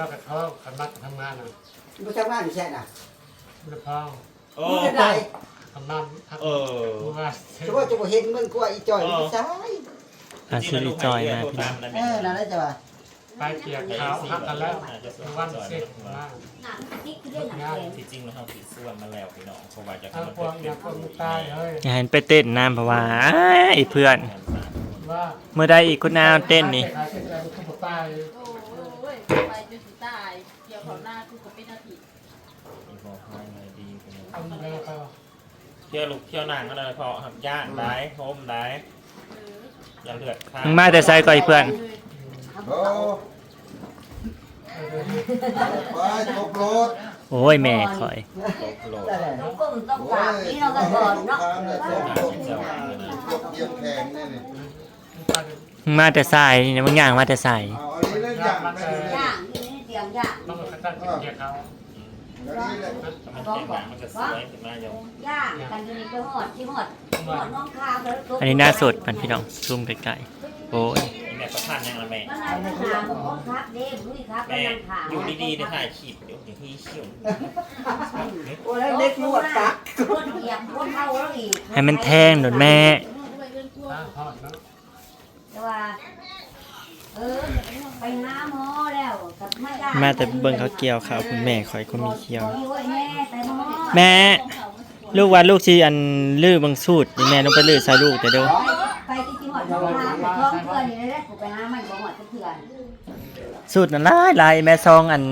เรากับเขาขันมัดทำงานอะบ่ทำงานอยู่ใช่น่ะไม่พ้องโอ้มึงได้ทำงานทำเอองานสมมุติจะบ่เห็นมึงกลัวอีจ่อยไม่ใช่อาซื้ออีจอยมาพี่น้องเออนั่นแหละจ้ะว่าไปเปียกขาวหักกันแล้ววันเสร็จมา หนังนี่คือเรื่องหนังแกงที่จริงแล้วเขาติดส่วนมาแล้วพี่น้องเพราะว่าจะทางพวกอยากคนตายเฮ้ยอย่าเห็นไปเต้นน้ำเพราะว่าอ้ายเพื่อน ว่าเมื่อใดอีกคุณนาวเต้นนี่ขายเสร็จแล้วมันก็ตายโอ้ ยไปจนสุดตาย เกี่ยวเขาหน้าคือกับเป็นนาทีบอกให้เลยดีพี่น้องทำแล้วก็เที่ยวลูกเที่ยวนางก็ได้พอหักย่างได้โฮมได้อย่าเลือดข้างมึงมาแต่ไซก่อยเพื่อนโอ้ไปตกรถโอ้ยแม่คอยโลดได้แหละต้องก้มต้องกราบนี่เราก็ก่อนเนาะเยี่ยมแข็งเนี่ยนี่มึงมาแต่ไซนี่นะมึงย่างมาแต่ไซเอา อันนี้เล่นอย่างได้เลยย่างนี่เตรียมย่างต้องไปตั้งเกียร์เขาแล้วนี่แหละมันเก่งมากมันจะสวยขึ้นมาอย่างย่างกันอยู่ในกระหอดที่หอดหอดน้องคาแล้วอันนี้หน้าสดมันพี่น้องซูมไกลๆโอ้ยนี่แม่ประทานยังละแม่มันนายไปหาหมอครับเด้ลุยครับแม่กำลังขาอยู่ดีๆในถ่ายคลิปเดี๋ยวอย่างที่เชี่ยวโอ้แล้วเล็กนวดตักคนเหยียบคนเท่าแล้วอีกให้มันแทงหนุนแม่ไปเรื่องกลัวตั้งหอดเนาะแต่ว่าเออ ไปหาหมอแล้วกับไม่ได้มาแต่เบิ่งเขาเกี่ยวขาวคุณแม่คอยก็มีเกี่ยวโอ้ยแม่ไปหมอแม่ ลูกว่าลูกชีอันลื้อบางสูตรนี่แม่ต้องไปลื้อใส่ลูกแต่เด้อไปที่ที่หอดน้องคาไปท้องเพื่อนนี่แหละกูไปหามันบ่หอดเพื่อนสูตรนั้นหลายหลายแม่ซองอัน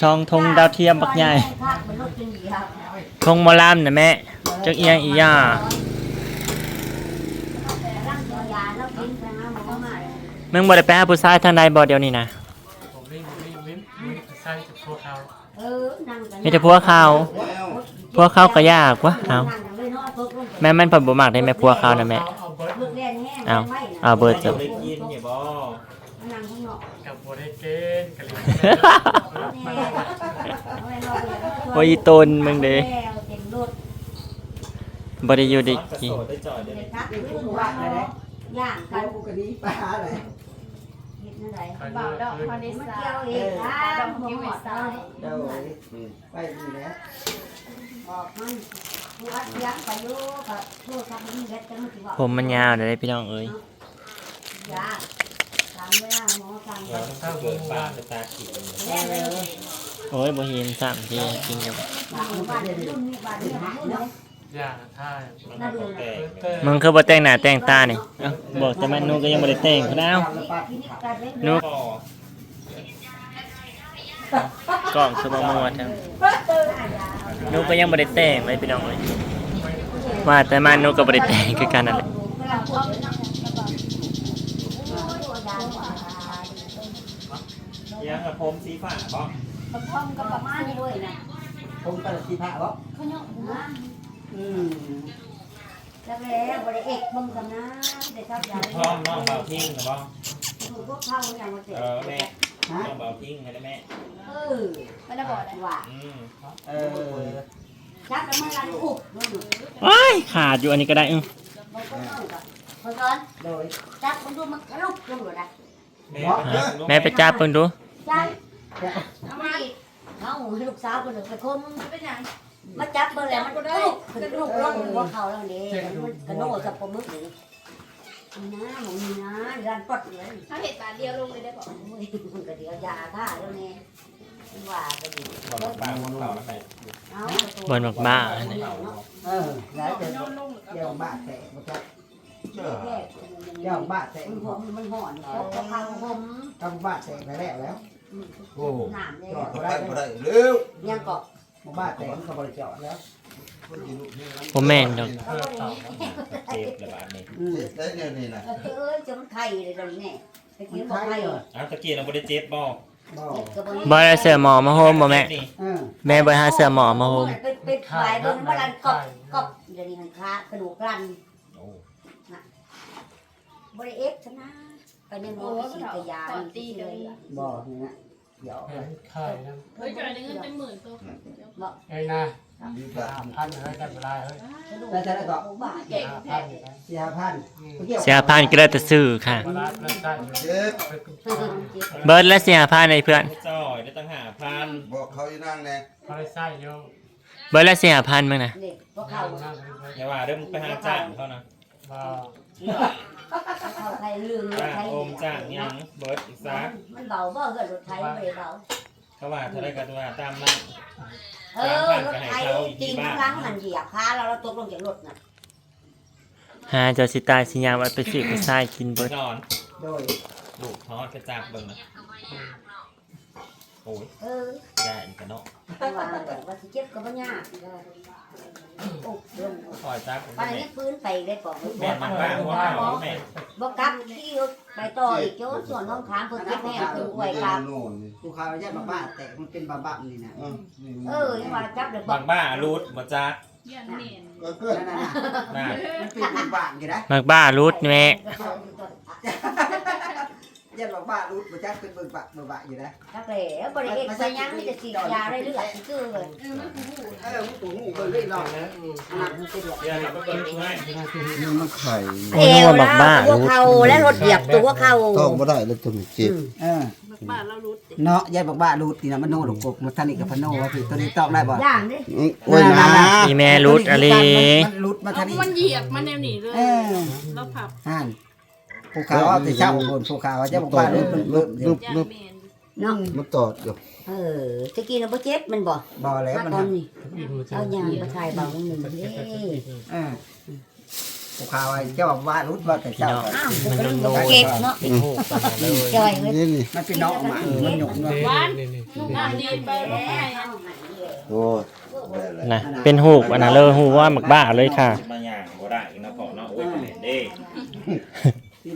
ซองธงดาวเทียมบักใหญ่มันลดจนหยีครับธงหมอลำน่ะแม่จักเอียงอีหย่าร่างตัวยาแล้วกินไปหาหมอมาเลย มึงบ่ได้ไปหาผู้ชายทางใดบ่เดี๋ยวนี้นะผมวิ่งวิ่งวิ่งวิ่งใส่กับพวกเขาเออนั่งกันมีแต่พวกเขาพวกเขาก็ยากวะเอาแม่มันเพิ่นบ่มักได้แม่พวกเขานะแม่ เอาเบิร์ดลูกแดงแห้งเอาเอาเบิดจะได้กินอย่าบอกนั่งข้างนอกกับโบได้เกณฑ์กันเลยแน่โอ้ยอีตนมึงเด้แล้วเต็มรถบ่ได้อยู่ได้กระกินโดดได้จ่อยได้เด็กทักขึ้นว่าอะไรย่างกัน กูก็หนี้ไปหาอะไร เห็นอะไรบ่าวดอกพอดีมันสาเกี่ยวเองอะดอกหมคิ้วออีดสาเลยเดี๋ยวไปนี่แหละบอกมันวัดยักไปอยู่กับโทษครับมันเล็ดกันมันสิบอกผมมันยาวเด้อพี่น้องเอ้ยยาทำไม่ได้หมอสั่งเราต้องเกิดบ้านตาขีดแน่เลยโอ้ยบ่เห็นซ้ํที่จริงกับบ้านรุ่นนี้บ้านนี้เนาะ ยากท่ายมันต้องแตกเตอร์มึงคือบ่แต่งหน้าแต่งตานี่เอ้าบอกแต่มันหนูก็ยังบ่ได้แต่งพุ่นเอาหนูพ่อกล้องคือบ่มัวจังหนูก็ยังบ่ได้แต่งเลยพี่น้องเอ้ยว่าแต่มันหนูก็บ่ได้แต่งคือกันนั่นแหละยังกับผมสีฟ้าบอกประพร้อมกับประมาณนี้ด้วยนะผมก็สิพาบ่เขาเนาะนะ อืมแล้วแล้วบริเอกมึงกันนะเด็กชอบยาพร้อมน้องเบาทิ้งนะบอกถูกพวกเข้าอย่างมาเจ็บเออแม่ฮะน้องเบาทิ้งให้ได้แม่เออไม่ได้บอกเลยว่าอืมเออจับแล้วมันรันอุบนู่นว้ายขาดอยู่อันนี้ก็ได้อึ้งบางคนเอากับพอซ้อนโดยจับมันดูมันกระลุกลงเลยนะแม่แม่ไปจับเพิ่นดูจับเอามาอีกเอาให้ลูกสาวคนหนึ่งไปคมเป็นยัง มาจับเบอร์แล้วมันกระลุกกระลุกลงหัวเขาแล้วนี่มันกระโดดกับปมึกนี่นะหมูนี่นะรันปดเลยถ้าเห็ดบาทเดียวลงเลยได้บอกโอ้ยมันก็เดี๋ยวยาท่าแล้วเนี่ยว่าก็ดีบอกปากของเขาแล้วแม่เอาบนบักบ้าอันนี้เออหลายเดี๋ยวนอนลงหรือเดี๋ยวบ้าแตกบ่จักแก้เดี๋ยวบ้าแตกมันผมมันห่อนเขาเขาพังผมต้องบ้าแตกไปแล้วแล้วโอ้หนามเลยจอดบ่บ่ได้ได้บ่ได้เร็วยังเกาะ บ่บ้าแตกมันก็บ่ได้จอดแล้วคนกินลูกนี่บ่แม่นดอกเขาก็อย่างนี้เจ็บระบาดนี่อืมได้เนี่ยนี่นะเอ้ยจะมันไข่เลยตรงนี้ตะกี้บอกไข่อ้าวตะกี้เราไม่ได้เจ็บบอกบ่บ่ได้เสื้อหมอมาโฮมบ่แม่เออแม่บ่หาเสื้อหมอมาโฮมเป็นเป็นฝ่ายเบิ่งมันรันกบกบเดี๋ยวนี้มันคากระดูกรันโอ้บริเอ็กชนะไปในหมอไปฉีดกระยาตีเลยบ่นี่นะ เดี๋ยวแผนไข่นะเฮ้ยจ่ายเงินเป็นหมื่นตัวไอ้นะดีสาจ้ะมพันเฮ้ยได้เวลาเฮ้ยแล้วจะได้ก็บาทเก่งห้าแท้พันอยู่นะสี่ห้าพันเสียพันก็ได้แต่ซื้อค่ะ เวลาเริ่มได้เจ็บเบิร์ดและเสียพันในเพื่อนเจ้าตั้งหาพันบอกเขาอีนั่งแน่พอได้ไส้เยอะเบิร์ดละเสียพันมั้งนะนี่พวกเขานั่งอย่าว่าเริ่มงไปหาจ้างเขานะว่า เขาใครลืมจ้างใครโอมจ้างยังเบิร์ดอีกซักมันเบาบ่เกิดรถไทยไม่เบาเขาว่าเท่าไรกันว่าตามนั้น เออรถไทยจริงครั้งมันเหยียบขาแล้วเราตกลงจากรถน่ะหาเจ้าสิตายสิยามเอาไปสิไปใส่กินเบิร์ดนอนโดยลูกทอดกระจากเบิ่งนะโอ้ยเออแย่อีกกันเนาะ ว่าว่าสิเจ็บก็บ่ยาก โอ้เดินคอยจักไปนี่ปืนไปได้ก่อนแม่มันบ้าหัวเขาแม่บ่กลับที่ไปต่ออีกโจ้ส่วนน้องขามเพิ่นเก็บแม่คือไว้กลับโน่นนี่กูข่าวแยกบ้าแต่มันเป็นบาบ้านี่นะเออนี่เออยังว่าจับเลยบางบ้ารูดมาจักเยี่ยนเหม็นก็เกิดนั่นน่ะนะมันเป็นบาบ้ากี่นะมักบ้ารุดแม่ ยกมาบ้ารู้กูจักเป็นเบิ่งบาเบิ่งบาอยู่นะจักแล้วบ่ได้เฮ็ดไปยังมีแต่ฉีดยาได้เลือดคือเลยเออมึงตู่หูเบิ่งเรื่อยรอบนะเดี๋ยวเราไปเบิ่งให้นี่มันไข่โอ้นึกว่ามักบ้าตัวรุดเขาและรถเหยียบตัวเขาต้องบ่ได้แล้วตัวนี้เจ็บเออบ้านเรารู้ติเนาะแยกมาบ้ารู้นี่นะมันโน่หลงกบมันท่านี่กับพะโน่ว่าพี่ตัวนี้ต้องได้บ่ย่างดิโอ้ยนะอีแม่รุดอะไรมันรุดมาท่าเอานี่มันเหยียบมันแนวหนีเลยเออเราผับห่าน ภูเขาเอาแต่เช้าบนภูเขาว่าจะบอกว่าเริ่มเริ่มลุบย่าลุบเหม็นน้องมันตอดอยู่เออตะกี้เราบ่เจ็บมันบ่บ่แล้วมามันก่อนนี่เอายางมาถ่ายเบาหนึ่งเด้เออภูเขาไอ้เจ้าว่ารุดว่าแต่เช้าอ้าวมันโดนเก็บเนาะเป็นหูกกันมาเลยจ่อยเลยนี่นี่มันเป็นน้องหมามันหยกเนาะหวานนี่นี่น้ำดีไปแล้วไงโอ้ยนะเป็นหูกอันนั้นเลยหูว่ามักบ้าเลยค่ะ มาอย่างบ่ได้อีกนะพ่อเนาะโอ้ยเห็นเด้ที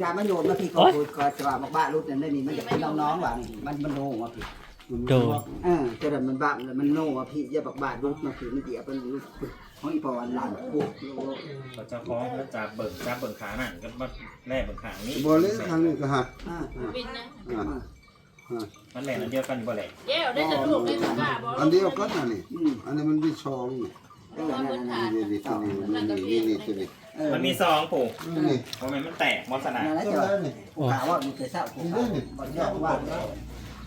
ดามันโยนมาพี่ก็พูดก็จะว่าบอกบ้ารุดนั่นนี่มันจะเป็นน้องๆว่านี่มันมันโน่ว่าพี่โดนเออจะแบบมันบ้ามันโน่ว่าพี่อย่าบอกบ้ารุดมาพี่มันเดี๋ยวเป็นรุดของอีพอวันหลานปุ๊บเขาจะคล้องแล้วจับเบิ่งจับเบิ่งขานั่นก็มาแล่เบิ่งขานี้บ่เลยทางนี้ก็หักอ่าบินนะอะมันแล่นอันเดียวกันบ่แหละเดี๋ยวได้จะลูกได้จะกล้าบอกอันเดียวกันน่ะนี่อืมอันนี้มันมีช่องนี่เออนั่นนั่นนี่ นี่ตัวนี้นี่นี่ตัวนี้เออมันมีซองปู่นี่เพราะมันมันแตกมอสนานั่นแหละก็จ้ะแล้วนี่กูข่าวว่ามีแต่เศร้ากูข่าวบ่ยอมว่า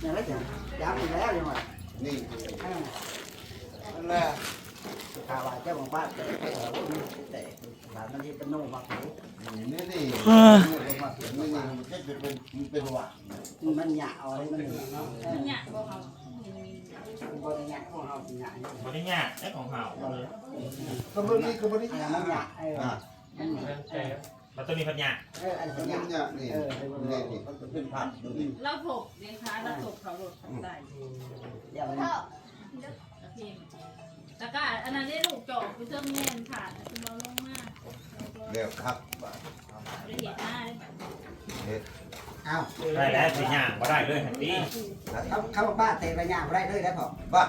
นั่นแหละจ้ะย้ำอีกแล้วยังว่านี่เออนั่นแหละข่าวว่าเจ้าของบ้านแต่แต่แต่หลานมันที่เป็นโน่มาผีนี่นี่นี่นี่มันจะเป็นมันเป็นหวัดมันหยาเอาอะไรมันหยาเนาะเออเนี่ยบอกเขามันบ่ได้หยาของเราสิหยาเนี่ยบ่ได้ยากได้ของเฮาเลยก็บ่นี่ก็บ่ได้อันยานั้นมันหยาเออ อะมันหยา แต่มันตัวนี้พันยากเอออันมันั้นนหยาเนี่ยนี่นี่นี่มันเป็นผักดูนี่เราถกเลี้ยงค้าเราถกเขาหลดได้เดี๋ยวมันโอเคตะก้าอันนั้นได้ลูกจอกไปเติมเงินผ่านคุณเราลงมากแล้วครับละเอียดหน้าเอาได้แล้วสิยากบ่ได้เลยหันตี้เขาเขาบอกบ้านแต่ระยะบ่ได้เลยแล้วพอบ้า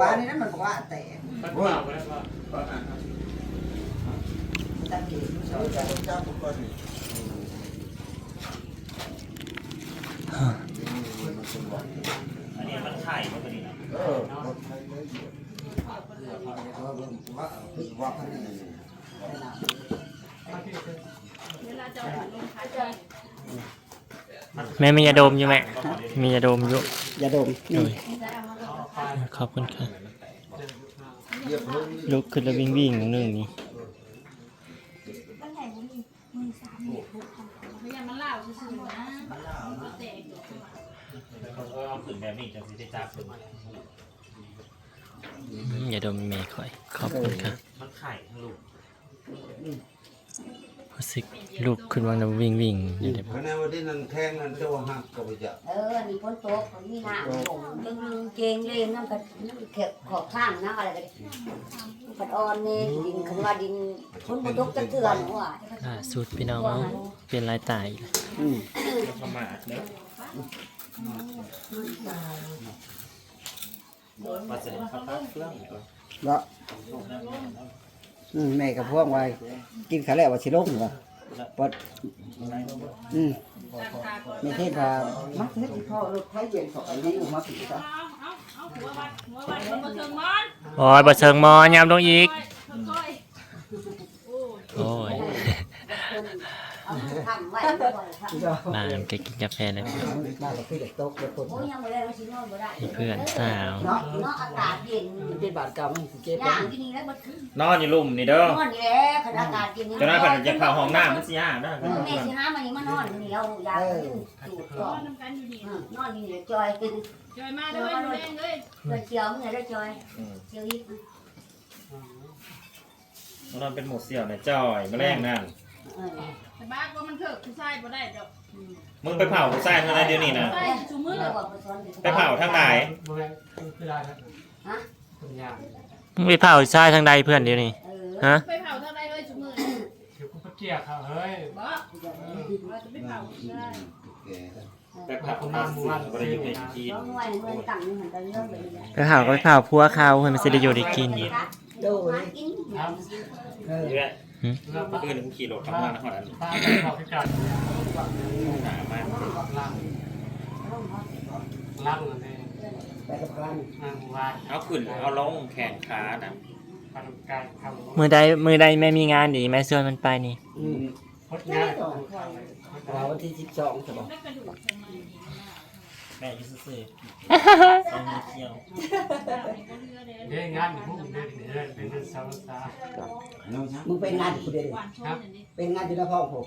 บ้านนี้นั้นมันบอกว่าแต่มันเปล่าไปแล้วว่าตั้งเกณฑ์เจ้าจะจับก่ อนนี่อันนี้มันไข่มันตัวนี้นะเออรถไทยเลยว่าว่าพันนี่เวลาจะเอาลงขายใจแม่มียาดมอยู่แม่ มียาดมอยู่อย่าดมโดนี่ยขอบคุณค่ะเรียบร้อยลุกขึ้นแล้ววิ่งวิ่งหนึ่งนี่ ขึ้นแบบนี้จังสิได้จับขึ้นอืมยาดมแม่คอย ขอบคุณค่ะมันไข่ทั้งลูกรู้สึกลุกขึ้นมาแล้ววิ่งวิ่งอยู่เดี๋ยวคะแนนวันนี้นั่นแทงนั่นเจ้าหักก็ไปจับเออนี่ฝนโตกมีหน้ำลงตึงเกงเลนน้ำกัดน้ำเข็บขอบข้างน้ำอะไรกันปัดอ่อนเนี่ยดินคันว่าดินฝนบ่ตกจะเตือนว่าล่าสุดพี่น้องเอาเป็นรายตายอีกแล้วอื มประมาทเด้อมาเสร็จเขาตัดเครื่องอีกแล้วก็อืมแม่กับพวกว่ากินข้าวแล้วว่าสิลงว่าปดอืมไม่ใช่พามักเฮ็ดที่พ่อรถไฟเย็นของอันนี้มาผิดซะเอาเอาเอาหัววัดหัววัดมันมาเทิงมอนโอ้ยบ่เชิงมอยามลงอีกค่อยๆโอ้ย โอ้ยเอาทำไว้ไม่บ่อยทำพี่น้องมาก็กินกาแฟเลยมาก็คือเด็กโต๊ะเด็กคนโอ้ยยังไม่ได้มาชิมนอนบ่ได้มีเพื่อนสาว เนาะเนาะอากาศเย็นมันเป็นบาดกรรมสิเจ็บย่างที่นี่แล้วบ่ถึงนอนอยู่ลุ่มนี่เด้อนอนนี่แหละขนาดอากาศเย็นนี่เจ้าหน้าที่จะเข้าห้องน้ำมันสิยากนะแม่สิหามันนี่มานอนนี่เราอยากสูดนก่ออนนน้ำกันอยู่นี่นอนนี่จอยเป็นจอยมาได้ไหมหนูแดงเลยเชียวมึงได้จอยเชียวอีก นอนเป็นหมูเสี่ยวในจอยแมลงนั่นเออ แต่บ้าก็มันเถิกผู้ชายบ่ได้ดอกมึงไปเผาผู้ชายเท่าไรเดี๋ยวนี้นะ ใช่ชูมือเราบอกไปสอนไปเผาทางไหน บ่แม่นคือได้ครับฮะคุณยามมึงไปเผาชายทางใดเพื่อนเดี๋ยวนี้เออฮะไปเผาเท่าไรเอ้ยชูมือเดี๋ยวกูไปเกลียกเขาเฮ้ยบ่เราจะไปเผาใช่ไปเผาผู้ชายบริยุทธ์ในจีน น้องหน่วยเงินตังค์นี่หันไปเรื่องไปนี่ไปเผาก็ไปเผาพัวเขาเพื่อนมันจะได้อยู่ได้กิน โดยกินเออ นี่แหละแล้วป้าคือนึ่งขี่รถเข้ามาในห้องนั้นป้าไปบอกให้กันหนามากล่างล่างนั่นเองไปกับกันนางวานเอาขึ้นเอาลงแขนขานะปานกายทำมือใดมือใดแม่มีงานดีแม่ชวนมันไปนี่ อืมพดงายเราวันที่สิบสองใช่ปะแล้วก แม่อยูซื่อๆต้องมีเที่ยวเด้งานพวกเด้เด้เป็นเรื่องสาวสามึงเป็นงานอยู่คนเดียวดินชนอย่างนี้เป็นงานอยู่ในห้อผม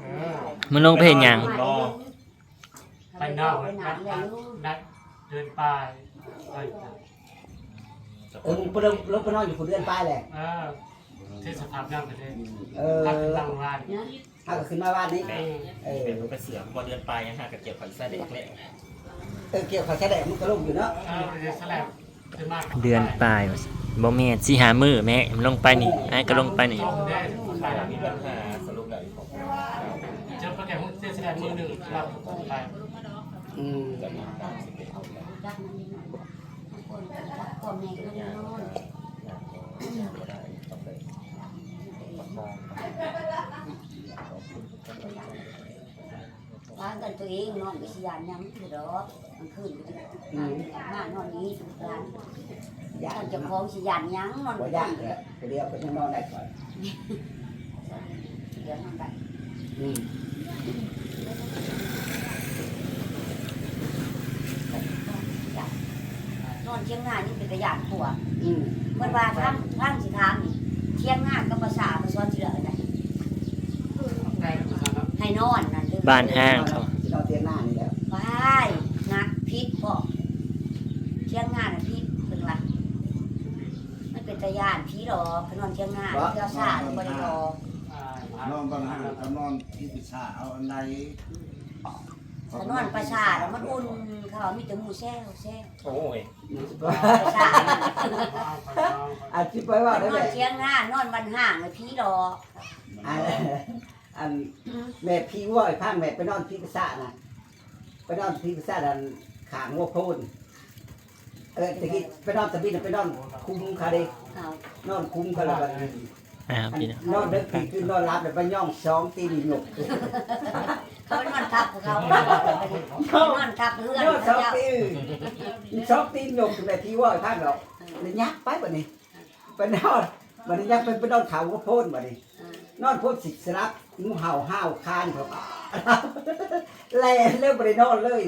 เออมึงลงเพลงยังไปนอกนัดนัดเดินไปไปเออมึงไปลงลงไปนอนอยู่คนเดือนป้ายแหละเออ ที่สภาพนั่งไปเลยเออตั้งตั้งวานถ้าก็ขึ้นมาบ้านนี้ เออเออเป็นลูกกระเสือพอเดือนไปยังหากับเกี่ยวกับไส้เด็กเลยเออเกี่ยวกับแค่แดดมึงก็ลงอยู่เนาะเออเดี๋ยวสลับขึ้นมาเดือนปลายว่าซั่นบ่แม่นสิหามือแม่มันลงไปนี่ไอ้ก็ลงไปนี่ต้องได้ไปมีปัญหาสรุปแล้วผมเจอประแกมึงเสียสละมือหนึ่งรับไปอืมจะมีการสิบเอ็ดเอาแล้วรักมันนิดหน่อยคนรักคนแม่ก็นอนก็ได้ ร้านกันตัวเองนอนกับสิยานยังคือดอกมันขึ้นมานอนนี้ร้านย่าท่านจะคล้องสิยานยังนอนหัวย่างเลยไปเดียวไปยังนอนได้ก่อนเดี๋ยวนอนได้อืมนอนเชียงหน้านี่เป็นกระยานผัวอืมเมื่อว่าท่านท่านสิถามนี่เชียงหน้ากับภาษาภาษาที่เหลือน่ะ ใกล้แล้วครับ ให้ นอนนั่นบ้านห้างเขาที่นอนเตียงหน้านี่แล้วไปนักพิษพ่อเชียงหน้าน่ะพิษเป็นว่ามันเป็นตะยานผีหรอกไปนอนเชียงหน้าเที่ยวซ่าหรือบริรอนอนบ้านหาก็นอนที่ปิศาเอาอันใดถ้านอนประสาทแล้วมันอุ่นเขาว่ามีแต่หมูแซ่วแซ่วโอ้ยประสาทอันที่ไปว่าได้นเลอนยเชียงหน้านอนบันห่างเลยผีหรอกอัน อันแม่พี่ว่าไอ้ข้างแม่ไปนอนพี่พิซซ่าน่ะไปนอนพี่พิซซ่าดันขางวัวโพนเออตะกี้ไปนอนตะบินไปนอนคุ้มคาเดเขานอนคุ้มกันแล้วนะครับพี่น้องนอนเด็กผีขึ้นนอนรับแล้วไปย่องสองตีนหยกเขาไปนอนทับกับเขานอนทับเพื่อนนอนสเขาองเจ้าตีนสองตีนหยกแม่พี่ว่าไอ้ข้างเราเลยยักไปบ่นี้ไปนอนบ่นี้ยักไปไปนอนเขาวัวโพนบ่นี้นอนพูดสิสลับ งูเห่าห้าวคานเขาแล่เลิกบริโนอนเลย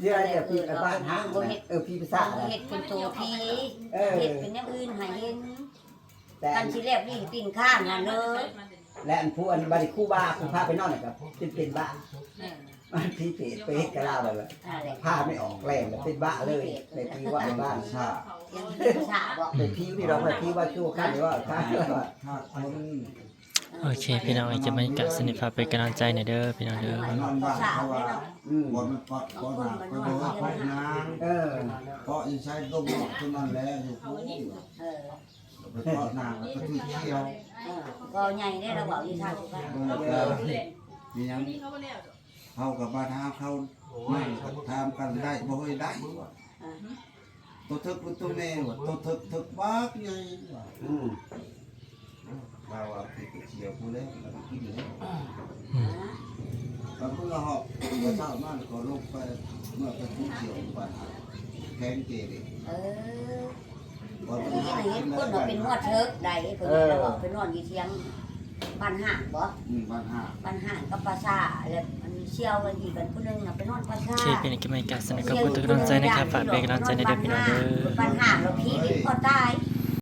เดี๋ยวเดี๋ยวพี่ไปบ้านห้างเออพี่ภาษาเห็ดเป็นตัวพีเออเห็ดเป็นอย่างอื่นให้เห็นแต่กันสิแลบนี่ปิ่นข้างน่ะเลยและอันผู้อันบริคู่บ้าคุณพาไปนอนนะครับเป็นเป็นบ้าเออมันพี่เปรตไปเฮ็ดกะลาเลยอะไรผ้าไม่ออกแรงเป็นบ้าเลยในพี่ว่าบ้านชายังเป็นภาษาบอกเป็นพี่ที่เราไปพี่ว่าชั่วข้างหรือว่าข้างถ้าคน โอเค พี่น้องจะมากัสนิทพาเป็นกำลังใจหน่อยเด้อพี่น้องเด้อนอนบ้านเขาว่าอืมบนมันปอดปอดหนักไปบอกว่าพบนางเออเพราะยังใช้ต้มหมอกเท่านั้นแหละอยู่พูดเออไปปอดนางแล้วก็ที่เที่ยวเออก็ใหญ่ได้เราบอกอยู่ทางบ้านเออมียังเขากับมาทามเขาไม่ทามกันได้บ่ได้ตัวทึกตัวแม่ว่ะตัวทึกทึกบักใหญ่อืม เราเอาไปเที่ยวพูดแล้วเราไปกินแล้วเราเพิ่งเอาหอบเมื่อเช้านั่นก็ลงไปเมื่อไปพูดเที่ยวไปแทงเกลีเออก่อนนี่ไปให้หาเห็กินนคนแล้วเราเป็นนวดเทิกใดคนนี้เราบอกเป็นนวดอยู่เทียงบ้านห่างบ่อืมบ้านห้าบ้านห่างกับปราสาทแล้วมันเชี่ยวกันอีกกันผู้หนึงน่ะไปนอนปราโอสาทเคเป็นกำลังใจสนับสนุนกับผู้ทุกกำลังใจนะครับฝากเป็นกำลังใจในเด็กพี่น้องเด้อบ้านห่างเราคิ